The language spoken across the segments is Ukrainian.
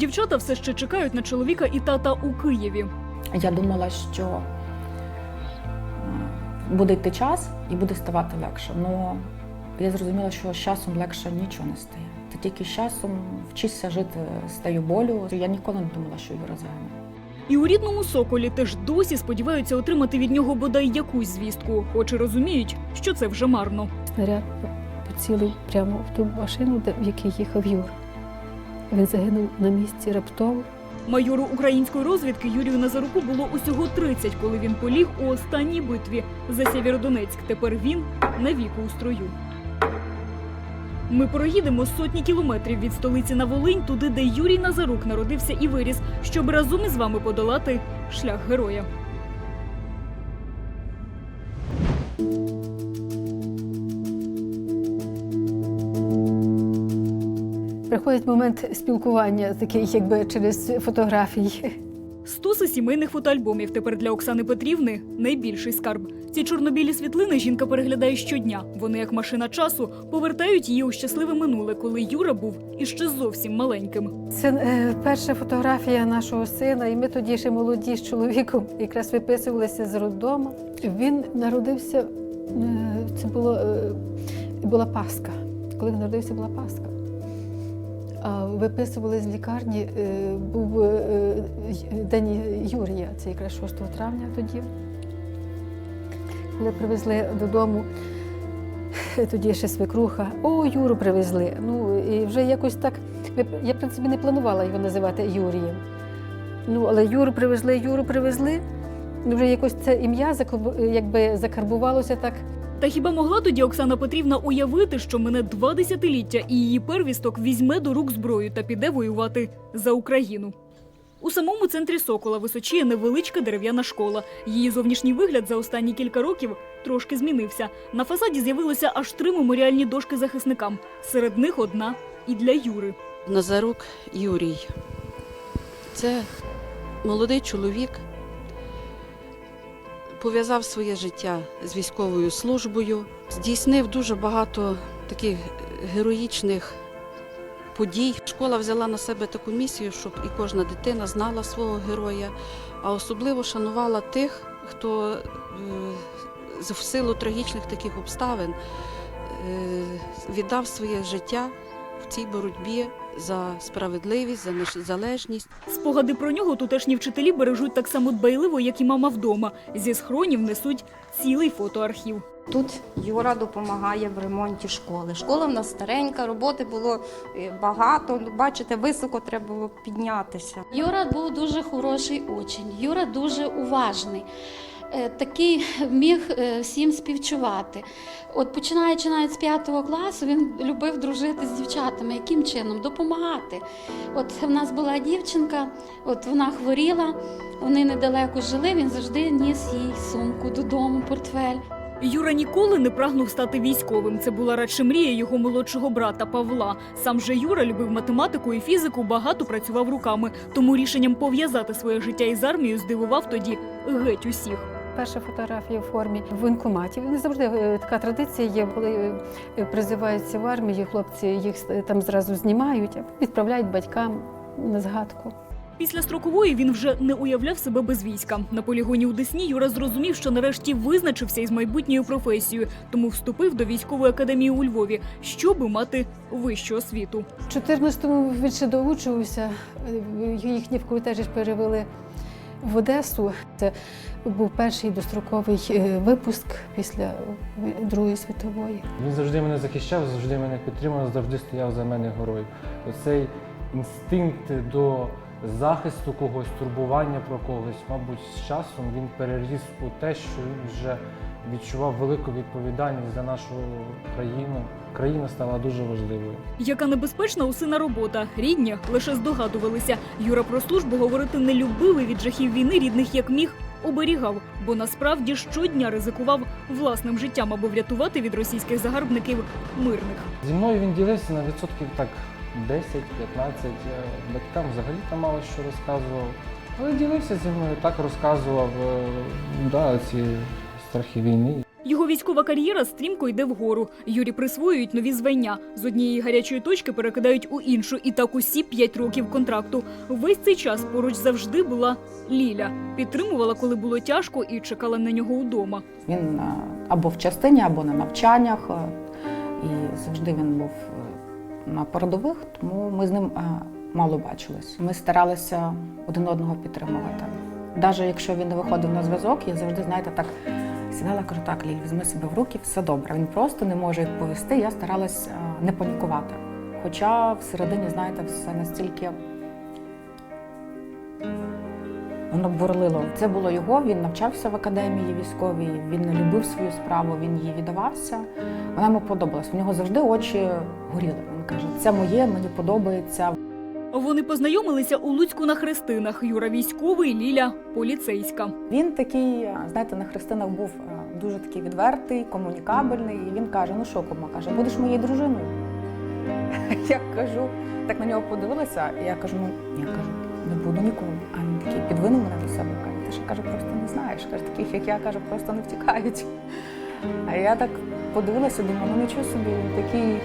Його дівчата все ще чекають на чоловіка і тата у Києві. Я думала, що буде йти час і буде ставати легше. Ну я зрозуміла, що з часом легше нічого не стає. Ти тільки з часом вчишся жити з тією болю. Я ніколи не думала, що Юра загине. І у рідному соколі теж досі сподіваються отримати від нього бодай якусь звістку, хоч і розуміють, що це вже марно. Снаряд поцілив прямо в ту машину, в якій їхав Юр. Він загинув на місці раптово. Майору української розвідки Юрію Назаруку було усього 30, коли він поліг у останній битві за Сєвєродонецьк. Тепер він навіку у строю. Ми проїдемо сотні кілометрів від столиці на Волинь, туди, де Юрій Назарук народився і виріс, щоб разом із вами подолати шлях героя. Приходить момент спілкування, такий якби через фотографії. Стоси сімейних фотоальбомів тепер для Оксани Петрівни найбільший скарб. Ці чорнобілі світлини жінка переглядає щодня. Вони, як машина часу, повертають її у щасливе минуле, коли Юра був іще зовсім маленьким. Це е, перша фотографія нашого сина, і ми тоді ще молоді з чоловіком якраз виписувалися з роддому. Він народився, е, це було, е, була Пасха. Коли він народився, була Пасха. Виписували з лікарні, е, був е, День Юрія, це якраз 6 травня тоді. Коли привезли додому, тоді ще свекруха, о, Юру привезли. Ну і вже якось так. Я, в принципі, не планувала його називати Юрієм. Ну, але Юру привезли, Юру привезли. Вже якось це ім'я якби закарбувалося так. Та хіба могла тоді Оксана Петрівна уявити, що мене два десятиліття і її первісток візьме до рук зброю та піде воювати за Україну? У самому центрі Сокола височіє невеличка дерев'яна школа. Її зовнішній вигляд за останні кілька років трошки змінився. На фасаді з'явилося аж три меморіальні дошки захисникам. Серед них одна і для Юри. Назарук Юрій. Це молодий чоловік, пов'язав своє життя з військовою службою, здійснив дуже багато таких героїчних подій. Школа взяла на себе таку місію, щоб і кожна дитина знала свого героя, а особливо шанувала тих, хто е, в силу трагічних таких обставин е, віддав своє життя цій боротьбі за справедливість, за незалежність. Спогади про нього тутешні вчителі бережуть так само дбайливо, як і мама вдома. Зі схронів несуть цілий фотоархів. Тут Юра допомагає в ремонті школи. Школа в нас старенька, роботи було е, багато. Ну, Бачите, високо треба було піднятися. Юра був дуже хороший учень, Юра дуже уважний. Е, Такий міг е, всім співчувати. От починаючи навіть з п'ятого класу, він любив дружити з дівчатами. Яким чином? Допомагати. От в нас була дівчинка, от вона хворіла, вони недалеко жили. Він завжди ніс їй сумку додому, портфель. Юра ніколи не прагнув стати військовим. Це була радше мрія його молодшого брата Павла. Сам же Юра любив математику і фізику, багато працював руками. Тому рішенням пов'язати своє життя із армією здивував тоді геть усіх. Перша фотографія в формі воєнкоматів. Не завжди е, така традиція є, коли е, призиваються в армію, хлопці їх е, там зразу знімають, відправляють батькам на згадку. Після строкової він вже не уявляв себе без війська. На полігоні у Десні Юра зрозумів, що нарешті визначився із майбутньою професією, тому вступив до військової академії у Львові, щоби мати вищу освіту. В 14-му він ще доучувався, їхні ж перевели в Одесу. Це був перший достроковий е, випуск після Другої світової. Він завжди мене захищав, завжди мене підтримував, завжди стояв за мене горою. Оцей інстинкт до захисту когось, турбування про когось, мабуть, з часом він переріс у те, що він вже відчував велику відповідальність за нашу країну. Країна стала дуже важливою. Яка небезпечна у сина робота. Рідні лише здогадувалися. Юра про службу говорити не любив і від жахів війни рідних як міг оберігав, бо насправді щодня ризикував власним життям, аби врятувати від російських загарбників мирних. Зі мною він ділився на відсотків так 10-15. Батькам взагалі там мало що розказував. Але ділився зі мною, так розказував е, да, ці страхи війни. Його військова кар'єра стрімко йде вгору. Юрі присвоюють нові звання. З однієї гарячої точки перекидають у іншу, і так усі п'ять років контракту. Весь цей час поруч завжди була Ліля. Підтримувала, коли було тяжко, і чекала на нього вдома. Він е, або в частині, або на навчаннях. е, І завжди він був е, на передових, тому ми з ним мало бачились. Ми старалися один одного підтримувати. Навіть якщо він не виходив на зв'язок, я завжди, знаєте, так сідала, кажу, так, Ліль, візьми себе в руки, все добре. Він просто не може відповісти. Я старалась е, не панікувати. Хоча всередині, знаєте, все настільки Воно бурлило. Це було його. Він навчався в академії військовій. Він не любив свою справу, він їй віддавався. Вона йому подобалась. У нього завжди очі горіли. Він каже: це моє, мені подобається. Вони познайомилися у Луцьку на хрестинах. Юра військовий, Ліля поліцейська. Він такий, знаєте, на хрестинах був е, дуже такий відвертий, комунікабельний. І він каже: Ну що, кума, каже, будеш моєю дружиною? Я кажу, так на нього подивилася, і я кажу, ну я кажу, не буду ніколи. А він такий підвинув мене до себе. Каже, ти ж каже, просто не знаєш. Каже, таких, як я каже, просто не втікають. А я так подивилася, думаю, ну нічого собі, він такий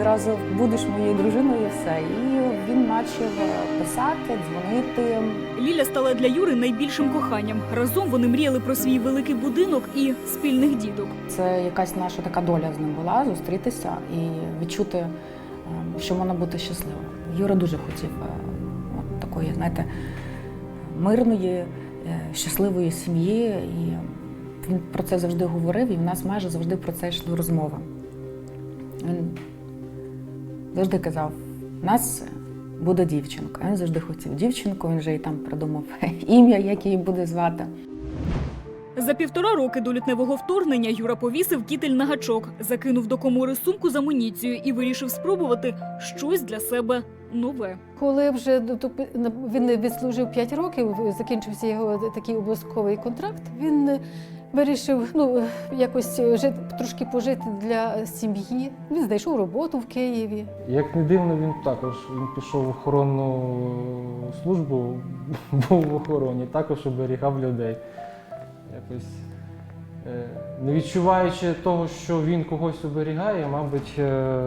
зразу будеш моєю дружиною все. І він почав е, писати, дзвонити. Ліля стала для Юри найбільшим коханням. Разом вони мріяли про свій великий будинок і спільних діток. Це якась наша така доля з ним була зустрітися і відчути, е, що можна бути щасливим. Юра дуже хотів е, от такої, знаєте, мирної, е, щасливої сім'ї. І він про це завжди говорив, і в нас майже завжди про це йшли розмови. Він завжди казав: нас буде дівчинка. Він завжди хотів дівчинку, він вже і там придумав ім'я, як її буде звати. За півтора роки до лютневого вторгнення Юра повісив кітель на гачок, закинув до комори сумку з амуніцією і вирішив спробувати щось для себе нове. Коли вже він відслужив 5 років, закінчився його такий обов'язковий контракт. Він вирішив ну, якось жити, трошки пожити для сім'ї. Він знайшов роботу в Києві. Як не дивно, він також він пішов в охоронну службу, був в охороні, також оберігав людей. Якось е, не відчуваючи того, що він когось оберігає, мабуть, е,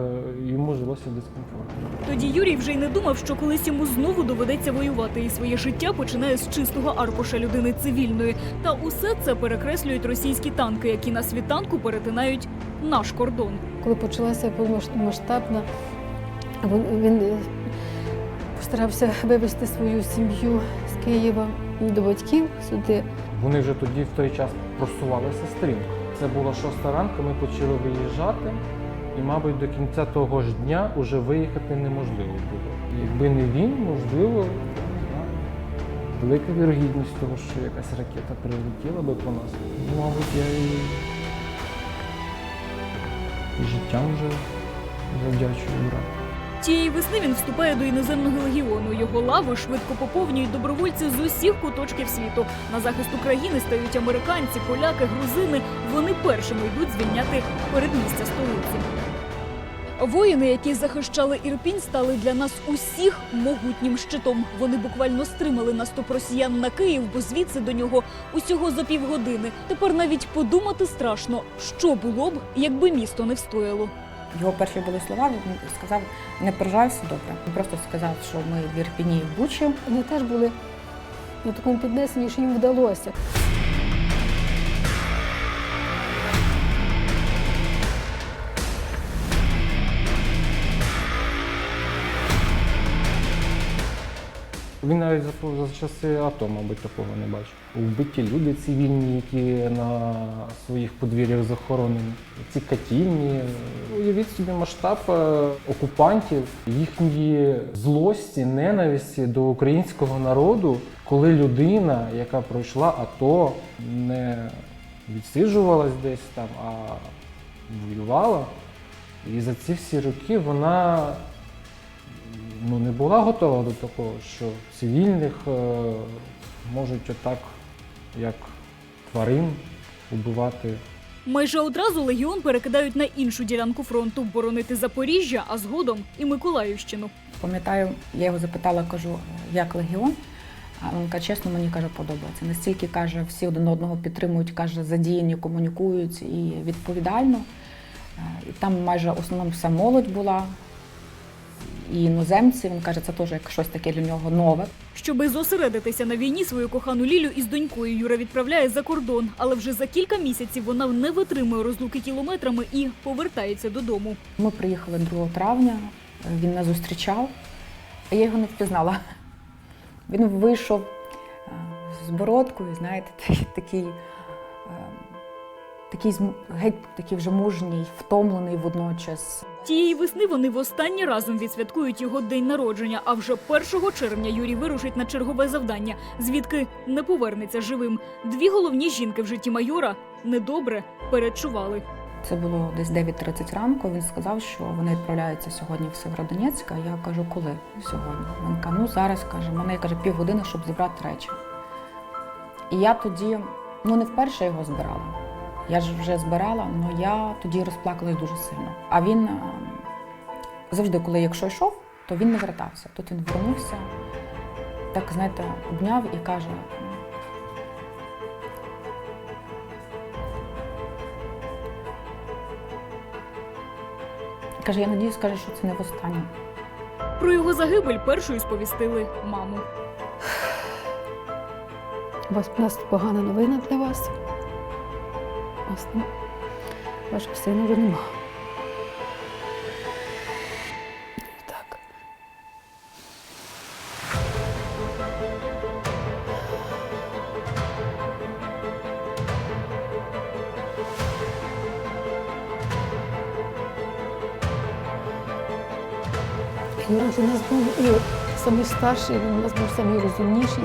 йому жилося дискомфортно. Тоді Юрій вже й не думав, що колись йому знову доведеться воювати, і своє життя починає з чистого аркуша людини цивільної. Та усе це перекреслюють російські танки, які на світанку перетинають наш кордон. Коли почалася повномасштабна, він- він е, постарався вивезти свою сім'ю з Києва до батьків сюди. Вони вже тоді в той час просувалися стрімко. Це була шоста ранку, ми почали виїжджати, і, мабуть, до кінця того ж дня вже виїхати неможливо було. Якби не він, можливо, велика вірогідність того, що якась ракета прилетіла би по нас. Ну, мабуть, я і, і життям вже завдячую брат. Тієї весни він вступає до іноземного легіону. Його лави швидко поповнюють добровольці з усіх куточків світу. На захист України стають американці, поляки, грузини. Вони першими йдуть звільняти передмістя столиці. Воїни, які захищали Ірпінь, стали для нас усіх могутнім щитом. Вони буквально стримали наступ росіян на Київ, бо звідси до нього усього за півгодини. Тепер навіть подумати страшно, що було б, якби місто не встояло. Його перші були слова, він сказав, не переживай, добре. Він просто сказав, що ми в Ірпіні і в Бучі. Вони теж були на такому піднесенні, що їм вдалося. Він навіть за, за часи АТО, мабуть, такого не бачив. Вбиті люди цивільні, які на своїх подвір'ях захоронені. Ці катівні. Уявіть собі масштаб е, окупантів, їхньої злості, ненависті до українського народу, коли людина, яка пройшла АТО, не відсиджувалась десь там, а воювала. І за ці всі роки вона ну, не була готова до такого, що цивільних е, можуть отак, як тварин, убивати. Майже одразу легіон перекидають на іншу ділянку фронту боронити Запоріжжя, а згодом і Миколаївщину. Пам'ятаю, я його запитала, кажу, як легіон. А він каже, чесно, мені каже, подобається. Настільки каже, всі один одного підтримують, каже, задіяні, комунікують і відповідально. Е, І там майже в основному вся молодь була, і іноземці. Він каже, це теж як щось таке для нього нове. Щоби зосередитися на війні, свою кохану Лілю із донькою Юра відправляє за кордон, але вже за кілька місяців вона не витримує розлуки кілометрами і повертається додому. Ми приїхали 2 травня, е, він нас зустрічав, а я його не впізнала. Він вийшов е, з бородкою, знаєте, такий, такий, геть такий вже мужній, втомлений водночас. Тієї весни вони востаннє разом відсвяткують його день народження. А вже 1 червня Юрій вирушить на чергове завдання, звідки не повернеться живим. Дві головні жінки в житті майора недобре передчували. Це було десь 9.30 ранку. Він сказав, що вони відправляються сьогодні в Северодонецьк. А я кажу, коли сьогодні? Він каже, ну зараз каже, мене каже півгодини, щоб зібрати речі. І я тоді, ну не вперше його збирала. Я ж вже збирала, але я тоді розплакалась дуже сильно. А він е, завжди, коли якщо йшов, то він не вертався. Тут він вернувся, так знаєте, обняв і каже. Каже, я надіюсь, каже, що це не востаннє. Про його загибель першою сповістили маму. У вас у нас погана новина для вас. Вас нема. Вашого сина вже нема. Так. Юра у нас був і самий старший, він у нас був самий розумніший,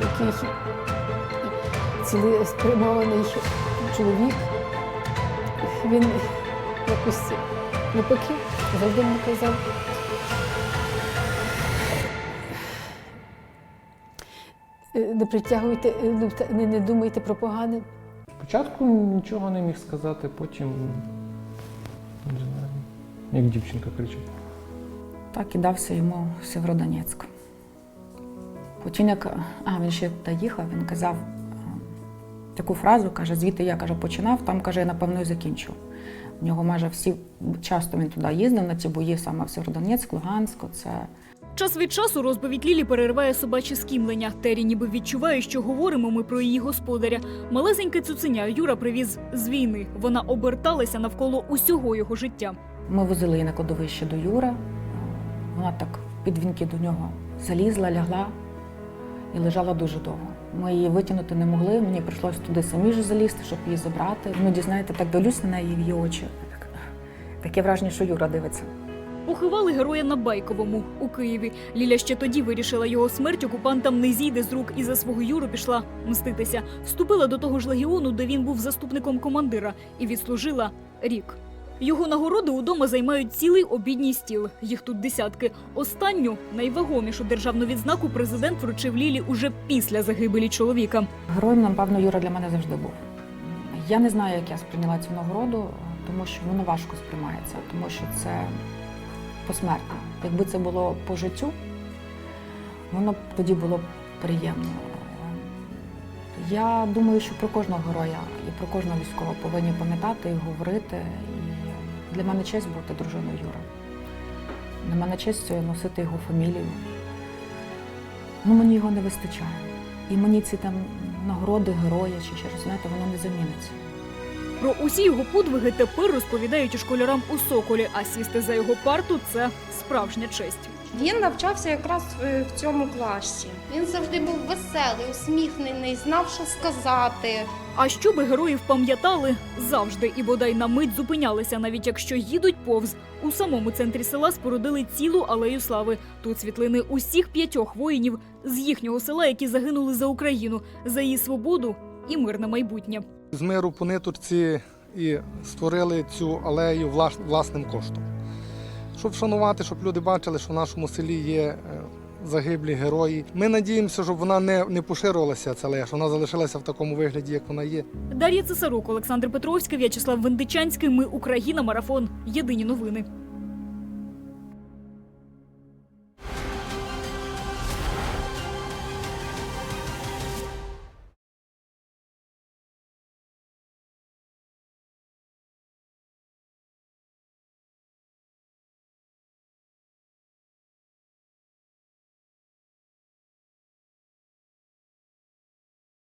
такий цілеспрямований чоловік. Він якось навпаки завжди мені казав. «Е, Не притягуйте, е, ну, не, не думайте про погане. Спочатку нічого не міг сказати, потім не знаю, як дівчинка кричить. Так і дався йому Сєвєродонецьк. Потім як а, він ще туди їхав, він казав таку фразу, каже, звідти я каже, починав, там каже, я напевно і закінчу. У нього майже всі часто він туди їздив на ці бої, саме в Сєвєродонецьк, Луганськ. Це Час від часу розповідь Лілі перериває собаче скімлення. Тері ніби відчуває, що говоримо ми про її господаря. Малесеньке цуценя Юра привіз з війни. Вона оберталася навколо усього його життя. Ми возили її на кладовище до Юри. Вона так під вінки до нього залізла, лягла і лежала дуже довго. Ми її витягнути не могли. Мені прийшлося туди самі ж залізти, щоб її забрати. Іноді, знаєте, так дивлюсь на неї в її очі. Так, Таке враження, що Юра дивиться. Поховали героя на Байковому у Києві. Ліля ще тоді вирішила його смерть окупантам не зійде з рук і за свого Юру пішла мститися. Вступила до того ж легіону, де він був заступником командира, і відслужила рік. Його нагороди удома займають цілий обідній стіл. Їх тут десятки. Останню найвагомішу державну відзнаку президент вручив Лілі уже після загибелі чоловіка. Героєм, напевно, Юра для мене завжди був. Я не знаю, як я сприйняла цю нагороду, тому що воно важко сприймається, тому що це посмертно. Якби це було по життю, воно б тоді було б приємно. Я думаю, що про кожного героя і про кожного військового повинні пам'ятати і говорити. І для мене честь бути дружиною Юри. Для мене честь носити його фамілію. Ну, мені його не вистачає. І мені ці там нагороди героя чи ще щось, знаєте, воно не заміниться. Про усі його подвиги тепер розповідають і школярам у Соколі, а сісти за його парту це справжня честь. Він навчався якраз е, в цьому класі. Він завжди був веселий, усміхнений, знав, що сказати. А щоби героїв пам'ятали завжди і бодай на мить зупинялися, навіть якщо їдуть повз. У самому центрі села спорудили цілу алею слави. Тут світлини усіх п'ятьох воїнів з їхнього села, які загинули за Україну, за її свободу і мирне майбутнє. З миру по ниточці і створили цю алею влас- власним коштом. Щоб вшанувати, щоб люди бачили, що в нашому селі є е, загиблі герої. Ми надіємося, щоб вона не, не поширювалася, ця леж, вона залишилася в такому вигляді, як вона є. Дар'я Цесарук, Олександр Петровський, В'ячеслав Вендичанський. Ми Україна. Марафон. Єдині новини.